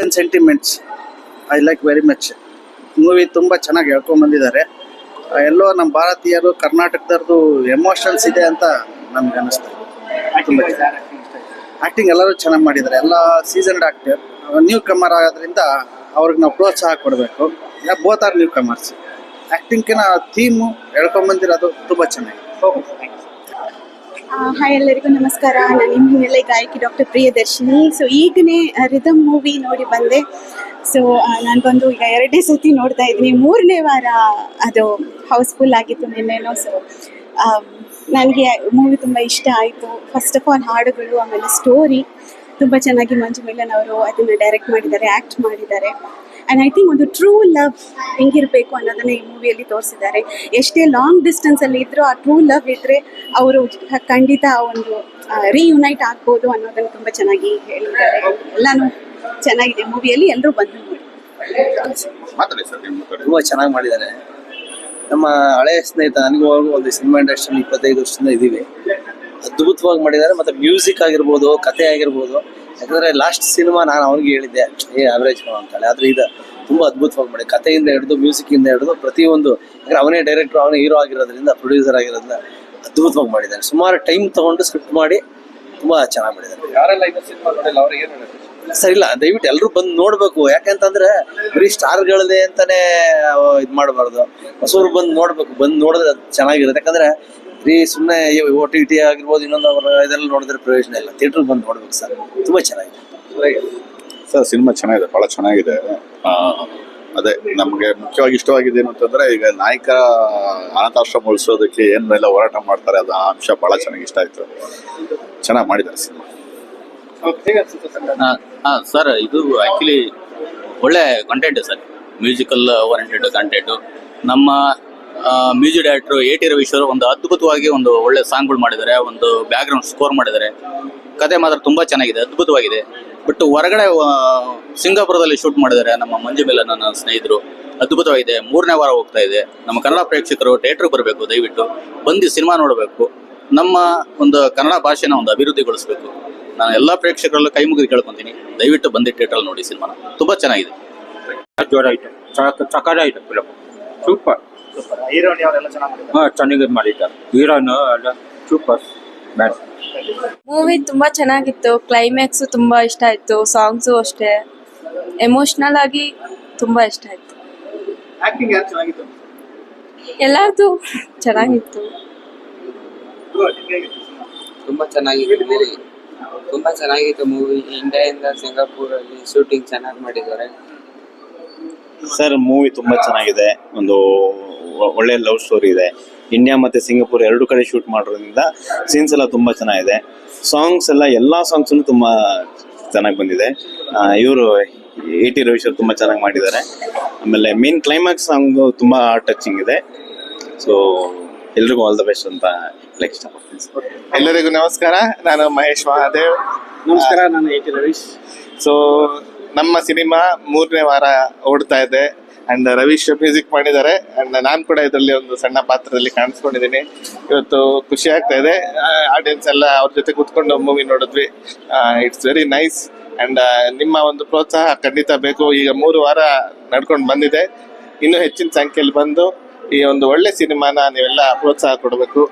Sentiments I like very much movie ತುಂಬ ಚೆನ್ನಾಗಿ ಹೇಳ್ಕೊಂಡ್ ಬಂದಿದ್ದಾರೆ. ಎಲ್ಲೋ ನಮ್ಮ ಭಾರತೀಯರು ಕರ್ನಾಟಕದವ್ರದ್ದು ಎಮೋಷನ್ಸ್ ಇದೆ ಅಂತ ನಮ್ಗೆ ಆಕ್ಟಿಂಗ್ ತುಂಬ ಆ್ಯಕ್ಟಿಂಗ್ ಎಲ್ಲರೂ ಚೆನ್ನಾಗಿ ಮಾಡಿದ್ದಾರೆ. ಎಲ್ಲ ಸೀಸನ್ಡ್ ಆಕ್ಟರ್ ನ್ಯೂ ಕಮರ್ ಆಗೋದ್ರಿಂದ ಅವ್ರಿಗೆ ನಾವು ಪ್ರೋತ್ಸಾಹ ಕೊಡಬೇಕು. ಬೋತ್ ಆರ್ ನ್ಯೂ ಕಮರ್ಸ್ ಆ್ಯಕ್ಟಿಂಗ್ಕಿನ ಥೀಮು ಹೇಳ್ಕೊಂಬಂದಿರೋದು ತುಂಬ ಚೆನ್ನಾಗಿದೆ. ಹಾಯ್ ಎಲ್ಲರಿಗೂ ನಮಸ್ಕಾರ. ನಾನು ನಿಮ್ಮ ಹಿನ್ನೆಲೆ ಗಾಯಕಿ ಡಾಕ್ಟರ್ ಪ್ರಿಯದರ್ಶಿನಿ. ಸೊ ಈಗನೇ ರಿದಮ್ ಮೂವಿ ನೋಡಿ ಬಂದೆ. ಸೊ ನಾನು ಬಂದು ಈಗ ಎರಡನೇ ಸತಿ ನೋಡ್ತಾ ಇದ್ದೀನಿ. ಮೂರನೇ ವಾರ ಅದು ಹೌಸ್ಫುಲ್ ಆಗಿತ್ತು ನಿನ್ನೆನೋ. ಸೊ ನನಗೆ ಮೂವಿ ತುಂಬ ಇಷ್ಟ ಆಯಿತು. ಫಸ್ಟ್ ಆಫ್ ಆಲ್ ಹಾಡುಗಳು, ಆಮೇಲೆ ಸ್ಟೋರಿ ತುಂಬ ಚೆನ್ನಾಗಿ ಮಂಜು ಮಿಲನ್ ಅವರು ಅದನ್ನು ಡೈರೆಕ್ಟ್ ಮಾಡಿದ್ದಾರೆ ಆ್ಯಕ್ಟ್ ಮಾಡಿದ್ದಾರೆ. ಆ್ಯಂಡ್ ಐ ಥಿಂಕ್ ಒಂದು ಟ್ರೂ ಲವ್ ಹೆಂಗಿರಬೇಕು ಅನ್ನೋದನ್ನು ಈ ಮೂವಿಯಲ್ಲಿ ತೋರಿಸಿದ್ದಾರೆ. ಎಷ್ಟೇ ಲಾಂಗ್ ಡಿಸ್ಟೆನ್ಸಲ್ಲಿ ಇದ್ದರೂ ಆ ಟ್ರೂ ಲವ್ ಇದ್ದರೆ ಅವರು ಖಂಡಿತ ಒಂದು ರೀಯುನೈಟ್ ಆಗ್ಬೋದು ಅನ್ನೋದನ್ನು ತುಂಬ ಚೆನ್ನಾಗಿ ಹೇಳಿದ್ದಾರೆ. ಎಲ್ಲನೂ ಚೆನ್ನಾಗಿದೆ. ಮೂವಿಯಲ್ಲಿ ಎಲ್ಲರೂ ಬಂದು ನೋಡಿ. ತುಂಬ ಚೆನ್ನಾಗಿ ಮಾಡಿದ್ದಾರೆ. ನಮ್ಮ ಹಳೆಯ ಸ್ನೇಹಿತ ನನಗೂ ಒಂದು ಸಿನಿಮಾ ಇಂಡಸ್ಟ್ರಿಯಲ್ಲಿ ಇಪ್ಪತ್ತೈದು ವರ್ಷದಿಂದ ಇದ್ದೀವಿ. ಅದ್ಭುತವಾಗಿ ಮಾಡಿದ್ದಾರೆ. ಮತ್ತು ಮ್ಯೂಸಿಕ್ ಆಗಿರ್ಬೋದು ಕತೆ ಆಗಿರ್ಬೋದು. ಯಾಕಂದರೆ ಲಾಸ್ಟ್ ಸಿನಿಮಾ ನಾನು ಅವ್ರಿಗೆ ಹೇಳಿದ್ದೆ ಏ ಆವ್ರೇಜ್ ಅಂತಾಳೆ. ಆದರೆ ಇದು ತುಂಬಾ ಅದ್ಭುತವಾಗಿ ಮಾಡಿ ಕಥೆಯಿಂದ ಹಿಡಿದು ಮ್ಯೂಸಿಕ್ ಇಂದ ಹಿಡಿದು ಪ್ರತಿಯೊಂದು ಯಾಕಂದ್ರೆ ಅವನೇ ಡೈರೆಕ್ಟರ್ ಅವನೇ ಹೀರೋ ಆಗಿರೋದ್ರಿಂದ ಪ್ರೊಡ್ಯೂಸರ್ ಆಗಿರೋದ್ರಿಂದ ಅದ್ಭುತವಾಗಿ ಮಾಡಿದ್ದಾರೆ. ಸುಮಾರು ಟೈಮ್ ತಗೊಂಡು ಸ್ಕ್ರಿಪ್ಟ್ ಮಾಡಿ ತುಂಬಾ ಚೆನ್ನಾಗಿ ಮಾಡಿದ್ದಾರೆ. ಯಾರೆಲ್ಲ ಸರಿ ಇಲ್ಲ. ದಯವಿಟ್ಟು ಎಲ್ಲರೂ ಬಂದು ನೋಡ್ಬೇಕು. ಯಾಕಂತಂದ್ರೆ ಬರೀ ಸ್ಟಾರ್ಗಳದೇ ಅಂತಾನೆ ಇದು ಮಾಡಬಾರ್ದು. ಹೊಸವ್ರು ಬಂದು ನೋಡಬೇಕು. ಬಂದು ನೋಡಿದ್ರೆ ಅದು ಚೆನ್ನಾಗಿರುತ್ತೆ. ಯಾಕಂದ್ರೆ ಬರೀ ಸುಮ್ಮನೆ ಓ ಟಿ ಟಿ ಆಗಿರ್ಬೋದು ಇನ್ನೊಂದು ಇದೆಲ್ಲ ನೋಡಿದ್ರೆ ಪ್ರಯೋಜನ ಇಲ್ಲ. ಥಿಯೇಟ್ರ್ ಬಂದು ನೋಡ್ಬೇಕು ಸರ್. ತುಂಬಾ ಚೆನ್ನಾಗಿದೆ. ಸರ್, ಸಿನಿಮಾ ಚೆನ್ನಾಗಿದೆ, ಬಹಳ ಚೆನ್ನಾಗಿದೆ. ಅದೇ, ನಮಗೆ ಮುಖ್ಯವಾಗಿ ಇಷ್ಟವಾಗಿದೆ ಏನು ಅಂತಂದ್ರೆ ಈಗ ನಾಯಕ ಅನಾಥಾಶ್ರಮ ಉಳಿಸೋದಕ್ಕೆ ಏನ್ ಮೇಲೆ ಹೋರಾಟ ಮಾಡ್ತಾರೆ, ಅದು ಆ ಅಂಶ ಬಹಳ ಚೆನ್ನಾಗಿ ಇಷ್ಟ ಆಯ್ತು. ಚೆನ್ನಾಗಿ ಮಾಡಿದ್ದಾರೆ ಸಿನಿಮಾ. ಹಾಂ ಸರ್, ಇದು ಆ್ಯಕ್ಚುಲಿ ಒಳ್ಳೆ content sir. Musical oriented content ನಮ್ಮ music director A T Raveeshwar ಒಂದು ಅದ್ಭುತವಾಗಿ ಒಂದು ಒಳ್ಳೆ ಸಾಂಗ್ಗಳು ಮಾಡಿದ್ದಾರೆ, ಒಂದು ಬ್ಯಾಕ್ಗ್ರೌಂಡ್ ಸ್ಕೋರ್ ಮಾಡಿದ್ದಾರೆ. ಕತೆ ಮಾತ್ರ ತುಂಬಾ ಚೆನ್ನಾಗಿದೆ ಅದ್ಭುತವಾಗಿದೆ. ಬಟ್ ಹೊರಗಡೆ ಸಿಂಗಾಪುರದಲ್ಲಿ ಶೂಟ್ ಮಾಡಿದ್ದಾರೆ ನಮ್ಮ ಮಂಜು ಮೇಲೆ ನನ್ನ ಸ್ನೇಹಿತರು. ಅದ್ಭುತವಾಗಿದೆ. ಮೂರನೇ ವಾರ ಹೋಗ್ತಾ ಇದೆ. ನಮ್ಮ ಕನ್ನಡ ಪ್ರೇಕ್ಷಕರು ಥಿಯೇಟ್ರಿಗೆ ಬರಬೇಕು ದಯವಿಟ್ಟು. ಬಂದು ಸಿನಿಮಾ ನೋಡಬೇಕು. ನಮ್ಮ ಒಂದು ಕನ್ನಡ ಭಾಷೆನ ಒಂದು ಅಭಿವೃದ್ಧಿಗೊಳಿಸಬೇಕು. ನಾನು ಎಲ್ಲ ಪ್ರೇಕ್ಷಕರಲ್ಲೂ ಕೈ ಮುಗಿದು ಕೇಳ್ಕೊಂತೀನಿ. ದಯವಿಟ್ಟು ಬಂದು ಥಿಯೇಟರ್ ನೋಡಿ ಸಿನಿಮಾನ. ತುಂಬ ಚೆನ್ನಾಗಿದೆ. ಫಿಲಮ್ ಸೂಪರ್ ಹೀರೋನ್ ಚೆನ್ನಾಗಿ ಹಾ ಚೆನ್ನಾಗಿ ಮಾಡಿದ್ದಾರೆ. ಹೀರೋನು ಎಲ್ಲ ಸೂಪರ್ ಮೂವಿ ತುಂಬಾ ಚೆನ್ನಾಗಿತ್ತು. ಕ್ಲೈಮ್ಯಾಕ್ಸ್ ತುಂಬಾ ಇಷ್ಟ ಆಯ್ತು. ಸಾಂಗ್ಸು ಅಷ್ಟೇ. ಎಮೋಷನಲ್ ಆಗಿ ತುಂಬಾ ಇಷ್ಟ ಆಯ್ತು. ಆಕ್ಟಿಂಗ್ ಯಾರು ಚೆನ್ನಾಗಿತ್ತು? ಎಲ್ಲಾರ್ದು ಚೆನ್ನಾಗಿತ್ತು. ತುಂಬಾ ಚೆನ್ನಾಗಿತ್ತು ಮೂವಿ ತುಂಬಾ ಚೆನ್ನಾಗಿತ್ತು ಮೂವಿ ಇಂಡಿಯಾದಿಂದ ಸಿಂಗಾಪುರಲ್ಲಿ ಶೂಟಿಂಗ್ ಚೆನ್ನಾಗಿ ಮಾಡಿದ್ದಾರೆ. ಸರ್ ಮೂವಿ ತುಂಬಾ ಚೆನ್ನಾಗಿದೆ. ಒಂದು ಒ- ಒಳ್ಳೆ ಲವ್ ಸ್ಟೋರಿ ಇದೆ. ಇಂಡಿಯಾ ಮತ್ತೆ ಸಿಂಗಾಪುರ್ ಎರಡು ಕಡೆ ಶೂಟ್ ಮಾಡಿರೋದ್ರಿಂದ ಸೀನ್ಸ್ ಎಲ್ಲ ತುಂಬಾ ಚೆನ್ನಾಗಿದೆ. ಸಾಂಗ್ಸ್ ಎಲ್ಲ ಎಲ್ಲಾ ಸಾಂಗ್ಸ್ ತುಂಬಾ ಚೆನ್ನಾಗಿ ಬಂದಿದೆ. ಇವರು ಎ ಟಿ ರವಿಶರ್ ತುಂಬಾ ಚೆನ್ನಾಗಿ ಮಾಡಿದ್ದಾರೆ. ಆಮೇಲೆ ಮೇನ್ ಕ್ಲೈಮ್ಯಾಕ್ಸ್ ಸಾಂಗ್ ತುಂಬಾ ಟಚಿಂಗ್ ಇದೆ. ಸೊ ಎಲ್ರಿಗೂ ಆಲ್ ದ ಬೆಸ್ಟ್ ಅಂತ ಹೇಳಕ್ ಇಷ್ಟಪಡ್ತೀನಿ ಎಲ್ಲರಿಗೂ ನಮಸ್ಕಾರ. ನಾನು ಮಹೇಶ್ ಮಹಾದೇವ್. ನಮಸ್ಕಾರ ನಾನು ಎ ಟಿ ರವೀಶ್. ಸೊ ನಮ್ಮ ಸಿನಿಮಾ ಮೂರನೇ ವಾರ ಓಡ್ತಾ ಇದೆ. ಅಂಡ್ ರವೀಶ್ ಮ್ಯೂಸಿಕ್ ಮಾಡಿದ್ದಾರೆ. ಅಂಡ್ ನಾನು ಕೂಡ ಇದರಲ್ಲಿ ಒಂದು ಸಣ್ಣ ಪಾತ್ರದಲ್ಲಿ ಕಾಣಿಸ್ಕೊಂಡಿದ್ದೀನಿ. ಇವತ್ತು ಖುಷಿ ಆಗ್ತಾ ಇದೆ. ಆಡಿಯನ್ಸ್ ಎಲ್ಲ ಅವ್ರ ಜೊತೆ ಕೂತ್ಕೊಂಡು ಮೂವಿ ನೋಡಿದ್ವಿ. ಇಟ್ಸ್ ವೆರಿ ನೈಸ್ ಅಂಡ್ ನಿಮ್ಮ ಒಂದು ಪ್ರೋತ್ಸಾಹ ಖಂಡಿತ ಬೇಕು. ಈಗ ಮೂರು ವಾರ ನಡ್ಕೊಂಡು ಬಂದಿದೆ. ಇನ್ನೂ ಹೆಚ್ಚಿನ ಸಂಖ್ಯೆಯಲ್ಲಿ ಬಂದು ಈ ಒಂದು ಒಳ್ಳೆ ಸಿನಿಮಾನ ನೀವೆಲ್ಲ ಪ್ರೋತ್ಸಾಹ ಕೊಡಬೇಕು.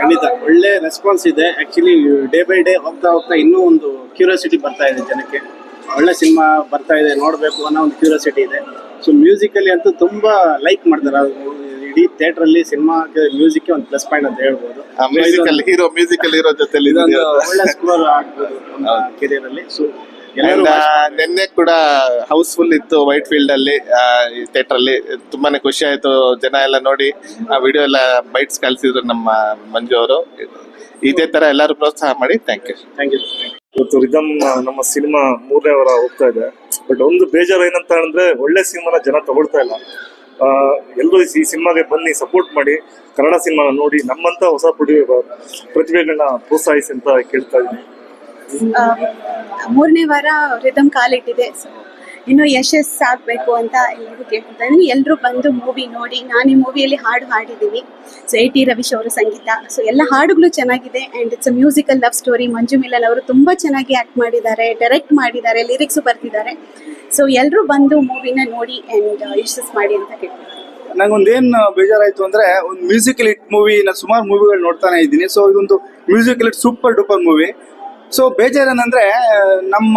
ಖಂಡಿತ. ಒಳ್ಳೆ ರೆಸ್ಪಾನ್ಸ್ ಇದೆ. ಆಕ್ಚುಲಿ ಡೇ ಬೈ ಡೇ ಹೋಗ್ತಾ ಹೋಗ್ತಾ ಇನ್ನೂ ಒಂದು ಕ್ಯೂರಿಯಾಸಿಟಿ ಬರ್ತಾ ಇದೆ ಜನಕ್ಕೆ. ಒಳ್ಳೆ ಸಿನಿಮಾ ಬರ್ತಾ ಇದೆ, ನೋಡಬೇಕು ಅನ್ನೋ ಒಂದು ಕ್ಯೂರಿಯಾಸಿಟಿ ಇದೆ. ಸೊ ಮ್ಯೂಸಿಕಲ್ಲಿ ಅಂತೂ ತುಂಬಾ ಲೈಕ್ ಮಾಡ್ತಾರೆ. ಅದು ಇಡೀ ಥಿಯೇಟರ್ ಅಲ್ಲಿ ಸಿನಿಮಾಗೆ ಮ್ಯೂಸಿಕ್ ಒಂದು ಪ್ಲಸ್ ಪಾಯಿಂಟ್ ಅಂತ ಹೇಳ್ಬೋದು. ಮ್ಯೂಸಿಕಲ್ ಹೀರೋ ಮ್ಯೂಸಿಕಲ್ ಹೀರೋ ಜೊತೆಲಿ ಒಳ್ಳೆ ಸ್ಕೋರ್ ಆಗ್ಬೋದು ಕೆರಿಯರ್ ಅಲ್ಲಿ ಸೊ ನಿನ್ನೆ ಕೂಡ ಹೌಸ್ಫುಲ್ ಇತ್ತು ವೈಟ್ ಫೀಲ್ಡ್ ಅಲ್ಲಿ ಥಿಯೇಟರ್ ಅಲ್ಲಿ ತುಂಬಾನೇ ಖುಷಿ ಆಯ್ತು. ಜನ ಎಲ್ಲ ನೋಡಿ ಆ ವಿಡಿಯೋ ಎಲ್ಲ ಬೈಟ್ಸ್ ಕಳ್ಸಿದ್ರು ನಮ್ಮ ಮಂಜು ಅವರು. ಇದೇ ತರ ಎಲ್ಲರೂ ಪ್ರೋತ್ಸಾಹ ಮಾಡಿ. ಥ್ಯಾಂಕ್ ಯು ಥ್ಯಾಂಕ್ ಯು ಇವತ್ತು ರಿದಮ್ ನಮ್ಮ ಸಿನಿಮಾ ಮೂರನೇ ವಾರ ಹೋಗ್ತಾ ಇದೆ. ಬಟ್ ಒಂದು ಬೇಜಾರು ಏನಂತ ಅಂದ್ರೆ ಒಳ್ಳೆ ಸಿನಿಮಾನ ಜನ ತಗೊಳ್ತಾ ಇಲ್ಲ. ಎಲ್ಲರೂ ಈ ಸಿನಿಮಾಗೆ ಬನ್ನಿ ಸಪೋರ್ಟ್ ಮಾಡಿ, ಕನ್ನಡ ಸಿನಿಮಾನ ನೋಡಿ, ನಮ್ಮಂತ ಹೊಸ ಪ್ರತಿ ಪ್ರತಿಭೆಗಳನ್ನ ಪ್ರೋತ್ಸಾಹಿಸಿ ಅಂತ ಕೇಳ್ತಾ ಇದ್ದೀನಿ. ಮೂರನೇ ವಾರ ರಿದಮ್ ಕಾಲಿಟ್ಟಿದೆ. ಇನ್ನೂ ಯಶಸ್ಸಾಗಬೇಕು ಅಂತ ಎಲ್ಲರಿಗೂ ಕೇಳ್ಕೊತಾ ಎಲ್ಲರೂ ಬಂದು ಮೂವಿ ನೋಡಿ, ನಾನು ಈ ಮೂವಿಯಲ್ಲಿ ಹಾಡು ಹಾಡಿದ್ದೀನಿ. ಸೊ ಎ ಟಿ ರವೀಶ್ ಅವರ ಸಂಗೀತ. ಸೊ ಎಲ್ಲ ಹಾಡುಗಳು ಚೆನ್ನಾಗಿದೆ and it's a musical love story Manju Milan ಅವರು ತುಂಬ ಚೆನ್ನಾಗಿ ಆ್ಯಕ್ಟ್ ಮಾಡಿದ್ದಾರೆ ಡೈರೆಕ್ಟ್ ಮಾಡಿದ್ದಾರೆ ಲಿರಿಕ್ಸು ಬರ್ತಿದ್ದಾರೆ. ಸೊ ಎಲ್ಲರೂ ಬಂದು ಮೂವಿನ ನೋಡಿ ಆ್ಯಂಡ್ ಯಶಸ್ ಮಾಡಿ ಅಂತ ಕೇಳ್ತೀನಿ ನಂಗೊಂದೇನು ಬೇಜಾರಾಯ್ತು ಅಂದ್ರೆ ಒಂದು ಮ್ಯೂಸಿಕಲ್ ಇಟ್ ಮೂವಿ ನಾನು ಸುಮಾರು ಮೂವಿಗಳು ನೋಡ್ತಾನೆ ಇದ್ದೀನಿ. ಸೊ ಇದೊಂದು musical it super duper movie so ಬೇಜಾರನಂದ್ರೆ ನಮ್ಮ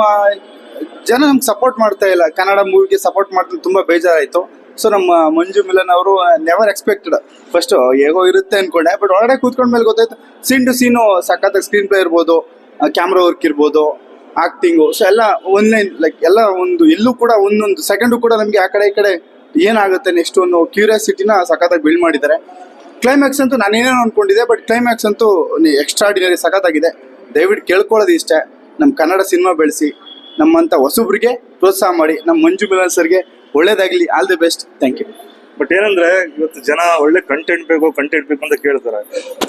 ಜನ ನಮ್ಗೆ ಸಪೋರ್ಟ್ ಮಾಡ್ತಾ ಇಲ್ಲ. ಕನ್ನಡ ಮೂವಿಗೆ ಸಪೋರ್ಟ್ ಮಾಡ್ತಾ ತುಂಬಾ ಬೇಜಾರಾಯ್ತು. ಸೊ ನಮ್ಮ ಮಂಜು ಮಿಲನ್ ಅವರು ನೆವರ್ ಎಕ್ಸ್ಪೆಕ್ಟೆಡ್ ಫಸ್ಟ್ ಹೇಗೋ ಇರುತ್ತೆ ಅನ್ಕೊಂಡೆ ಬಟ್ ಒಳಗಡೆ ಕೂತ್ಕೊಂಡ ಮೇಲೆ ಗೊತ್ತಾಯ್ತು ಸೀನ್ ಟು ಸೀನು ಸಖತ್ ಸ್ಕ್ರೀನ್ ಪ್ಲೇ ಇರ್ಬೋದು ಕ್ಯಾಮ್ರಾ ವರ್ಕ್ ಇರ್ಬೋದು ಆಕ್ಟಿಂಗು ಸೊ ಎಲ್ಲ ಒನ್ಲೈನ್ ಲೈಕ್ ಎಲ್ಲ ಒಂದು ಎಲ್ಲೂ ಕೂಡ ಒಂದೊಂದು ಸೆಕೆಂಡು ಕೂಡ ನಮಗೆ ಆ ಕಡೆ ಈ ಕಡೆ ಏನಾಗುತ್ತೆ ನೆಕ್ಸ್ಟ್ ಒಂದು ಕ್ಯೂರಿಯಾಸಿಟಿನ ಸಖತ್ತಾಗಿ ಬಿಲ್ಡ್ ಮಾಡಿದ್ದಾರೆ. ಕ್ಲೈಮ್ಯಾಕ್ಸ್ ಅಂತೂ ನಾನೇನೋ ಅನ್ಕೊಂಡಿದ್ದೆ ಬಟ್ ಕ್ಲೈಮ್ಯಾಕ್ಸ್ ಅಂತೂ ಎಕ್ಸ್ಟ್ರಾಡಿನರಿ ಸಖತ್ತಾಗಿದೆ. ದಯವಿಟ್ಟು ಕೇಳ್ಕೊಳ್ಳೋದು ಇಷ್ಟೇ. ನಮ್ಮ ಕನ್ನಡ ಸಿನಿಮಾ ಬೆಳೆಸಿ. ನಮ್ಮಂಥ ಹೊಸಬ್ರಿಗೆ ಪ್ರೋತ್ಸಾಹ ಮಾಡಿ ನಮ್ಮ ಮಂಜು ಮಿಲನ್ ಸರ್ಗೆ ಒಳ್ಳೇದಾಗಲಿ all the best thank you but ಏನಂದ್ರೆ ಇವತ್ತು ಜನ ಒಳ್ಳೆ ಕಂಟೆಂಟ್ ಬೇಕು ಕಂಟೆಂಟ್ ಬೇಕು ಅಂತ ಕೇಳ್ತಾರೆ.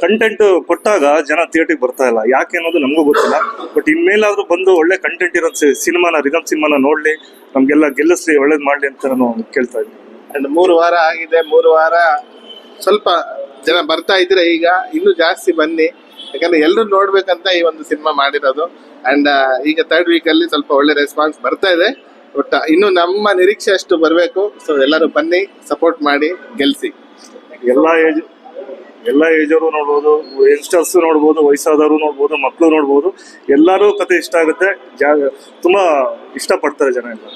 ಕಂಟೆಂಟ್ ಕೊಟ್ಟಾಗ ಜನ ಥಿಯೇಟರ್ಗೆ ಬರ್ತಾ ಇಲ್ಲ. ಯಾಕೆ ಅನ್ನೋದು ನಮಗೂ ಗೊತ್ತಿಲ್ಲ. ಬಟ್ ಇನ್ಮೇಲಾದ್ರೂ ಬಂದು ಒಳ್ಳೆ ಕಂಟೆಂಟ್ ಇರೋ ಸಿನಿಮಾನ ರಿದಮ್ ಸಿನಿಮಾನ ನೋಡ್ಲಿ ನಮ್ಗೆಲ್ಲ ಗೆಲ್ಲಿಸ್ಲಿ ಒಳ್ಳೇದ್ ಮಾಡ್ಲಿ ಅಂತ ನಾನು ಕೇಳ್ತಾ ಇದ್ದೀನಿ. ಅಂಡ್ ಮೂರು ವಾರ ಆಗಿದೆ ಮೂರು ವಾರ ಸ್ವಲ್ಪ ಜನ ಬರ್ತಾ ಇದ್ರೆ ಈಗ ಇನ್ನೂ ಜಾಸ್ತಿ ಬನ್ನಿ. ಯಾಕಂದ್ರೆ ಎಲ್ಲರೂ ನೋಡ್ಬೇಕಂತ ಈ ಒಂದು ಸಿನಿಮಾ ಮಾಡಿರೋದು. ಅಂಡ್ ಈಗ ತರ್ಡ್ ವೀಕ್ ಅಲ್ಲಿ ಸ್ವಲ್ಪ ಒಳ್ಳೆ ರೆಸ್ಪಾನ್ಸ್ ಬರ್ತಾ ಇದೆ. ಬಟ್ ಇನ್ನು ನಮ್ಮ ನಿರೀಕ್ಷೆ ಅಷ್ಟು ಬರಬೇಕು. ಸೊ ಎಲ್ಲರೂ ಬನ್ನಿ ಸಪೋರ್ಟ್ ಮಾಡಿ, ಗೆಲ್ಸಿ. ಎಲ್ಲಾ ಏಜ್ ಎಲ್ಲ ಏಜ್ ಅವರು ನೋಡ್ಬೋದು ಯಂಗ್ಸ್ಟರ್ಸ್ ನೋಡ್ಬೋದು, ವಯಸ್ಸಾದವರು ನೋಡ್ಬೋದು ಮಕ್ಕಳು ನೋಡ್ಬೋದು. ಎಲ್ಲರೂ ಕತೆ ಇಷ್ಟ ಆಗುತ್ತೆ. ಜಾ, ತುಂಬಾ ಇಷ್ಟಪಡ್ತಾರೆ ಜನ ಎಲ್ಲ.